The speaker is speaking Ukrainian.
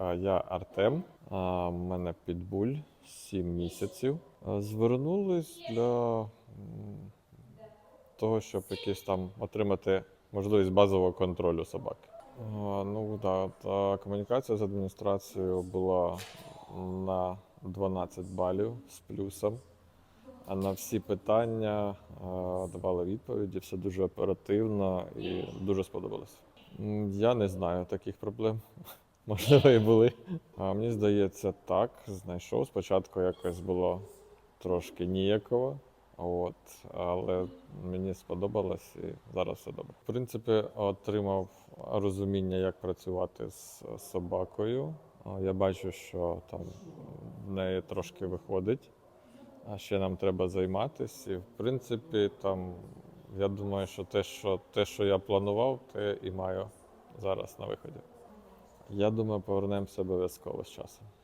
я Артем. а, мене підбуль 7 місяців. Звернулись для того, щоб якийсь там отримати можливість базового контролю собаки. Ну да, та комунікація з адміністрацією була на 12 балів з плюсом. А на всі питання давали відповіді, все дуже оперативно і дуже сподобалось. Я не знаю таких проблем. Можливо, і були. А мені здається, так, знайшов. Спочатку якось було трошки ніяково, от, але мені сподобалось і зараз все добре. В принципі, отримав розуміння, як працювати з собакою. Я бачу, що там в неї трошки виходить. А ще нам треба займатися. І в принципі, там я думаю, що те, що те, що я планував, те і маю зараз на виході. Я думаю, повернемося обов'язково з часом.